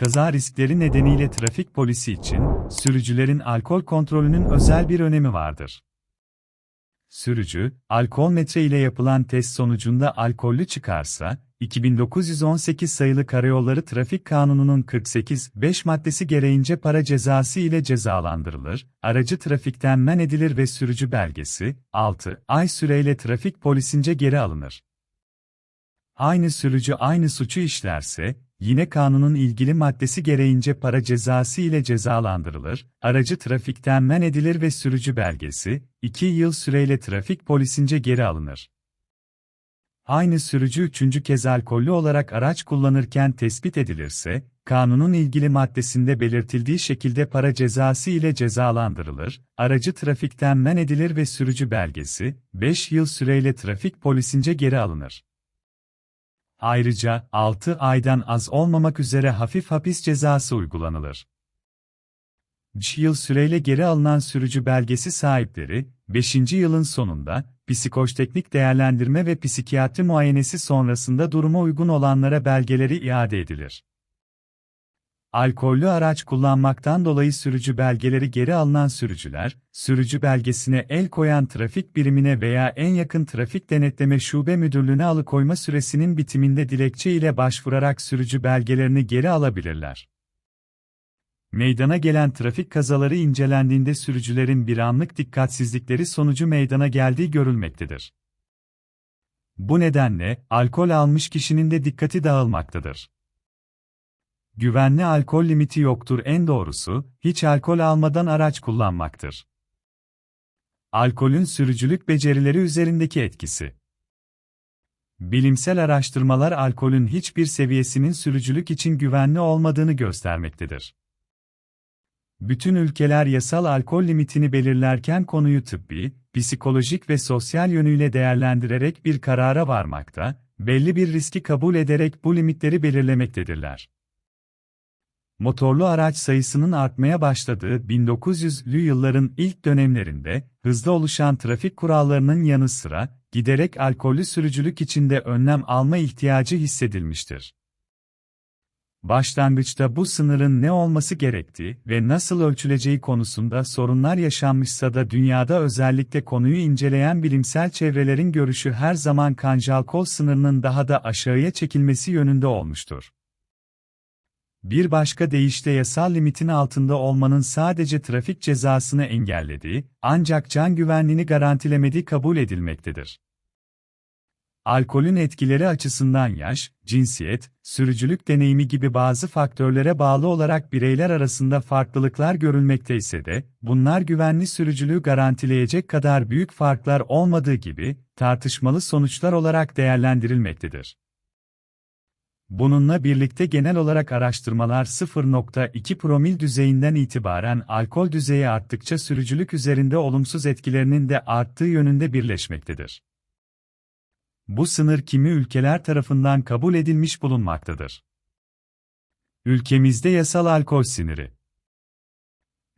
Kaza riskleri nedeniyle trafik polisi için, sürücülerin alkol kontrolünün özel bir önemi vardır. Sürücü, alkol metre ile yapılan test sonucunda alkollü çıkarsa, 2918 sayılı Karayolları Trafik Kanunu'nun 48.5 maddesi gereğince para cezası ile cezalandırılır, aracı trafikten men edilir ve sürücü belgesi, 6 ay süreyle trafik polisince geri alınır. Aynı sürücü aynı suçu işlerse, yine kanunun ilgili maddesi gereğince para cezası ile cezalandırılır, aracı trafikten men edilir ve sürücü belgesi, 2 yıl süreyle trafik polisince geri alınır. Aynı sürücü üçüncü kez alkollü olarak araç kullanırken tespit edilirse, kanunun ilgili maddesinde belirtildiği şekilde para cezası ile cezalandırılır, aracı trafikten men edilir ve sürücü belgesi, 5 yıl süreyle trafik polisince geri alınır. Ayrıca, 6 aydan az olmamak üzere hafif hapis cezası uygulanılır. 5 yıl süreyle geri alınan sürücü belgesi sahipleri, 5. yılın sonunda, psikoteknik değerlendirme ve psikiyatri muayenesi sonrasında duruma uygun olanlara belgeleri iade edilir. Alkollü araç kullanmaktan dolayı sürücü belgeleri geri alınan sürücüler, sürücü belgesine el koyan trafik birimine veya en yakın trafik denetleme şube müdürlüğüne alıkoyma süresinin bitiminde dilekçe ile başvurarak sürücü belgelerini geri alabilirler. Meydana gelen trafik kazaları incelendiğinde sürücülerin bir anlık dikkatsizlikleri sonucu meydana geldiği görülmektedir. Bu nedenle, alkol almış kişinin de dikkati dağılmaktadır. Güvenli alkol limiti yoktur en doğrusu, hiç alkol almadan araç kullanmaktır. Alkolün sürücülük becerileri üzerindeki etkisi Bilimsel araştırmalar alkolün hiçbir seviyesinin sürücülük için güvenli olmadığını göstermektedir. Bütün ülkeler yasal alkol limitini belirlerken konuyu tıbbi, psikolojik ve sosyal yönüyle değerlendirerek bir karara varmakta, belli bir riski kabul ederek bu limitleri belirlemektedirler. Motorlu araç sayısının artmaya başladığı 1900'lü yılların ilk dönemlerinde, hızlı oluşan trafik kurallarının yanı sıra, giderek alkollü sürücülük içinde önlem alma ihtiyacı hissedilmiştir. Başlangıçta bu sınırın ne olması gerektiği ve nasıl ölçüleceği konusunda sorunlar yaşanmışsa da dünyada özellikle konuyu inceleyen bilimsel çevrelerin görüşü her zaman kanjalkol sınırının daha da aşağıya çekilmesi yönünde olmuştur. Bir başka deyişle yasal limitin altında olmanın sadece trafik cezasını engellediği, ancak can güvenliğini garantilemediği kabul edilmektedir. Alkolün etkileri açısından yaş, cinsiyet, sürücülük deneyimi gibi bazı faktörlere bağlı olarak bireyler arasında farklılıklar görülmekte ise de, bunlar güvenli sürücülüğü garantileyecek kadar büyük farklar olmadığı gibi, tartışmalı sonuçlar olarak değerlendirilmektedir. Bununla birlikte genel olarak araştırmalar 0.2 promil düzeyinden itibaren alkol düzeyi arttıkça sürücülük üzerinde olumsuz etkilerinin de arttığı yönünde birleşmektedir. Bu sınır kimi ülkeler tarafından kabul edilmiş bulunmaktadır. Ülkemizde yasal alkol siniri.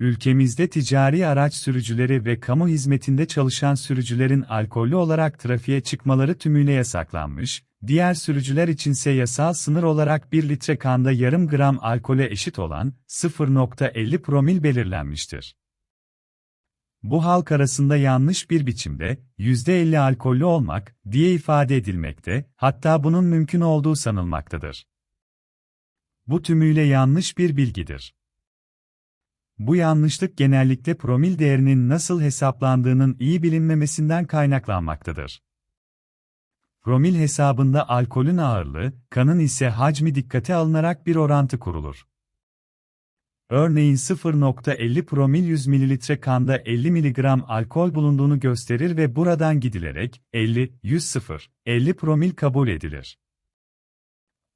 Ülkemizde ticari araç sürücüleri ve kamu hizmetinde çalışan sürücülerin alkollü olarak trafiğe çıkmaları tümüyle yasaklanmış, diğer sürücüler içinse yasal sınır olarak 1 litre kanda yarım gram alkole eşit olan 0.50 promil belirlenmiştir. Bu halk arasında yanlış bir biçimde %50 alkollü olmak diye ifade edilmekte, hatta bunun mümkün olduğu sanılmaktadır. Bu tümüyle yanlış bir bilgidir. Bu yanlışlık genellikle promil değerinin nasıl hesaplandığının iyi bilinmemesinden kaynaklanmaktadır. Promil hesabında alkolün ağırlığı, kanın ise hacmi dikkate alınarak bir orantı kurulur. Örneğin 0.50 promil 100 ml kanda 50 mg alkol bulunduğunu gösterir ve buradan gidilerek 50, 100 0, 50 promil kabul edilir.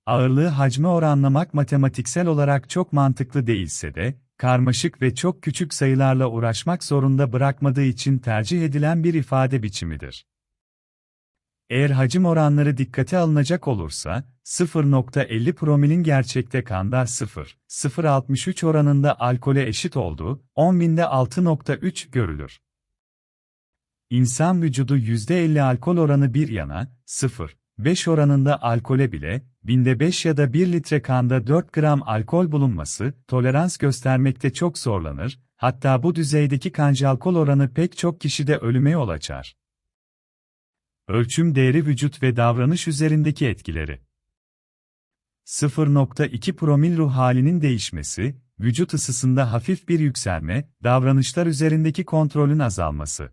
Ağırlığı hacme oranlamak matematiksel olarak çok mantıklı değilse de, karmaşık ve çok küçük sayılarla uğraşmak zorunda bırakmadığı için tercih edilen bir ifade biçimidir. Eğer hacim oranları dikkate alınacak olursa, 0.50 promilin gerçekte kanda 0, 0.63 oranında alkole eşit olduğu, 10.000'de 6.3 görülür. İnsan vücudu %50 alkol oranı bir yana, 0, 5 oranında alkole bile, binde 5 ya da 1 litre kanda 4 gram alkol bulunması, tolerans göstermekte çok zorlanır, hatta bu düzeydeki kancı alkol oranı pek çok kişide ölüme yol açar. Ölçüm değeri vücut ve davranış üzerindeki etkileri 0.2 promil ruh halinin değişmesi, vücut ısısında hafif bir yükselme, davranışlar üzerindeki kontrolün azalması.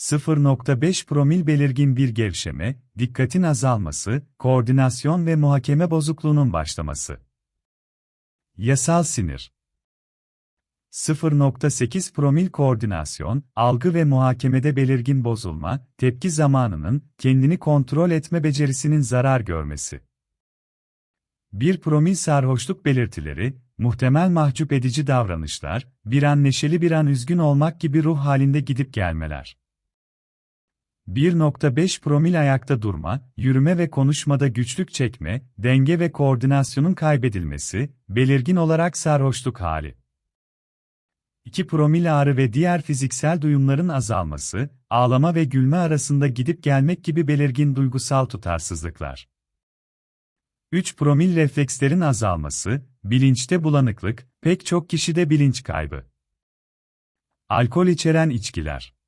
0.5 promil belirgin bir gevşeme, dikkatin azalması, koordinasyon ve muhakeme bozukluğunun başlaması. Yasal sinir 0.8 promil koordinasyon, algı ve muhakemede belirgin bozulma, tepki zamanının, kendini kontrol etme becerisinin zarar görmesi. 1 promil sarhoşluk belirtileri, muhtemel mahcup edici davranışlar, bir an neşeli bir an üzgün olmak gibi ruh halinde gidip gelmeler. 1.5 promil ayakta durma, yürüme ve konuşmada güçlük çekme, denge ve koordinasyonun kaybedilmesi, belirgin olarak sarhoşluk hali. 2 promil ağrı ve diğer fiziksel duyumların azalması, ağlama ve gülme arasında gidip gelmek gibi belirgin duygusal tutarsızlıklar. 3 promil reflekslerin azalması, bilinçte bulanıklık, pek çok kişide bilinç kaybı. Alkol içeren içkiler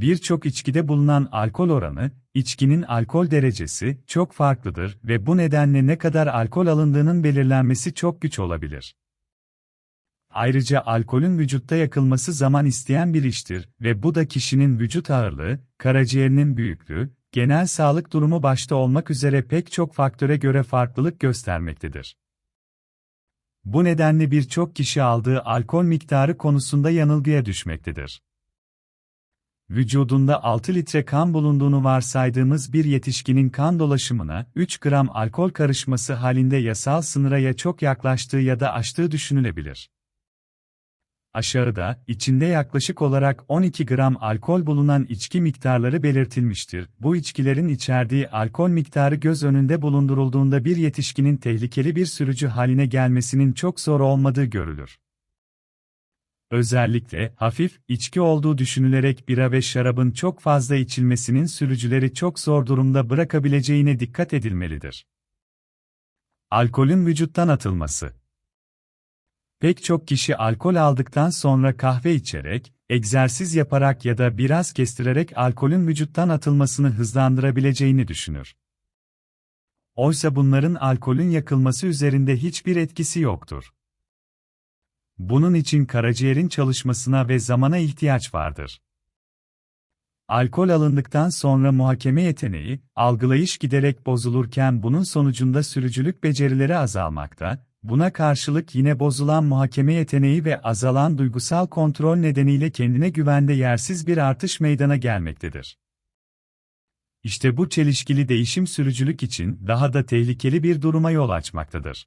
Birçok içkide bulunan alkol oranı, içkinin alkol derecesi çok farklıdır ve bu nedenle ne kadar alkol alındığının belirlenmesi çok güç olabilir. Ayrıca alkolün vücutta yakılması zaman isteyen bir iştir ve bu da kişinin vücut ağırlığı, karaciğerinin büyüklüğü, genel sağlık durumu başta olmak üzere pek çok faktöre göre farklılık göstermektedir. Bu nedenle birçok kişi aldığı alkol miktarı konusunda yanılgıya düşmektedir. Vücudunda 6 litre kan bulunduğunu varsaydığımız bir yetişkinin kan dolaşımına 3 gram alkol karışması halinde yasal sınıra ya çok yaklaştığı ya da aştığı düşünülebilir. Aşağıda, içinde yaklaşık olarak 12 gram alkol bulunan içki miktarları belirtilmiştir. Bu içkilerin içerdiği alkol miktarı göz önünde bulundurulduğunda bir yetişkinin tehlikeli bir sürücü haline gelmesinin çok zor olmadığı görülür. Özellikle hafif içki olduğu düşünülerek bira ve şarabın çok fazla içilmesinin sürücüleri çok zor durumda bırakabileceğine dikkat edilmelidir. Alkolün vücuttan atılması Pek çok kişi alkol aldıktan sonra kahve içerek, egzersiz yaparak ya da biraz kestirerek alkolün vücuttan atılmasını hızlandırabileceğini düşünür. Oysa bunların alkolün yakılması üzerinde hiçbir etkisi yoktur. Bunun için karaciğerin çalışmasına ve zamana ihtiyaç vardır. Alkol alındıktan sonra muhakeme yeteneği, algılayış giderek bozulurken bunun sonucunda sürücülük becerileri azalmakta, buna karşılık yine bozulan muhakeme yeteneği ve azalan duygusal kontrol nedeniyle kendine güvende yersiz bir artış meydana gelmektedir. İşte bu çelişkili değişim sürücülük için daha da tehlikeli bir duruma yol açmaktadır.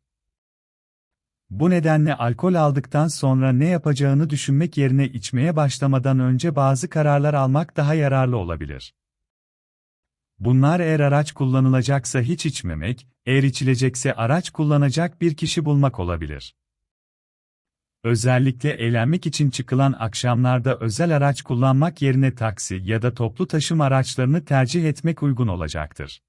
Bu nedenle alkol aldıktan sonra ne yapacağını düşünmek yerine içmeye başlamadan önce bazı kararlar almak daha yararlı olabilir. Bunlar eğer araç kullanılacaksa hiç içmemek, eğer içilecekse araç kullanacak bir kişi bulmak olabilir. Özellikle eğlenmek için çıkılan akşamlarda özel araç kullanmak yerine taksi ya da toplu taşıma araçlarını tercih etmek uygun olacaktır.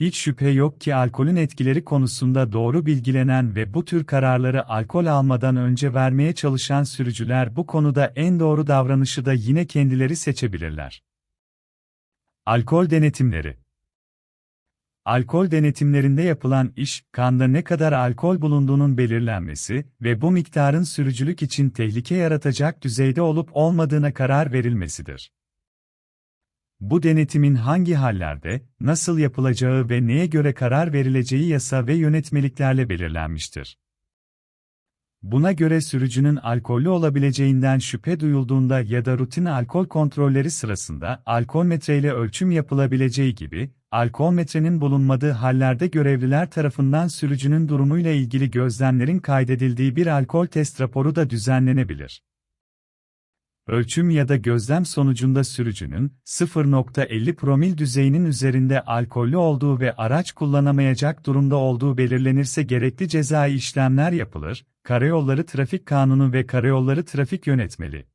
Hiç şüphe yok ki alkolün etkileri konusunda doğru bilgilenen ve bu tür kararları alkol almadan önce vermeye çalışan sürücüler bu konuda en doğru davranışı da yine kendileri seçebilirler. Alkol denetimleri Alkol denetimlerinde yapılan iş, kanda ne kadar alkol bulunduğunun belirlenmesi ve bu miktarın sürücülük için tehlike yaratacak düzeyde olup olmadığına karar verilmesidir. Bu denetimin hangi hallerde, nasıl yapılacağı ve neye göre karar verileceği yasa ve yönetmeliklerle belirlenmiştir. Buna göre sürücünün alkollü olabileceğinden şüphe duyulduğunda ya da rutin alkol kontrolleri sırasında alkol metreyle ölçüm yapılabileceği gibi, alkol metrenin bulunmadığı hallerde görevliler tarafından sürücünün durumuyla ilgili gözlemlerin kaydedildiği bir alkol test raporu da düzenlenebilir. Ölçüm ya da gözlem sonucunda sürücünün 0.50 promil düzeyinin üzerinde alkollü olduğu ve araç kullanamayacak durumda olduğu belirlenirse gerekli cezai işlemler yapılır. Karayolları Trafik Kanunu ve Karayolları Trafik Yönetmeliği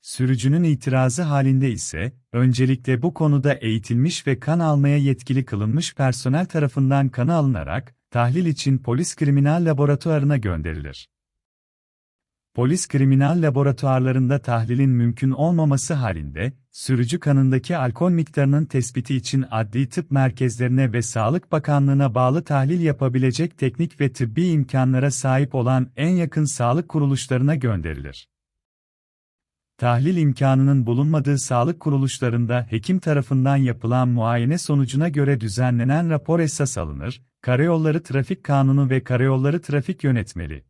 Sürücünün itirazı halinde ise, öncelikle bu konuda eğitilmiş ve kan almaya yetkili kılınmış personel tarafından kanı alınarak, tahlil için polis kriminal laboratuvarına gönderilir. Polis kriminal laboratuvarlarında tahlilin mümkün olmaması halinde, sürücü kanındaki alkol miktarının tespiti için adli tıp merkezlerine ve Sağlık Bakanlığı'na bağlı tahlil yapabilecek teknik ve tıbbi imkanlara sahip olan en yakın sağlık kuruluşlarına gönderilir. Tahlil imkanının bulunmadığı sağlık kuruluşlarında hekim tarafından yapılan muayene sonucuna göre düzenlenen rapor esas alınır, Karayolları Trafik Kanunu ve Karayolları Trafik Yönetmeliği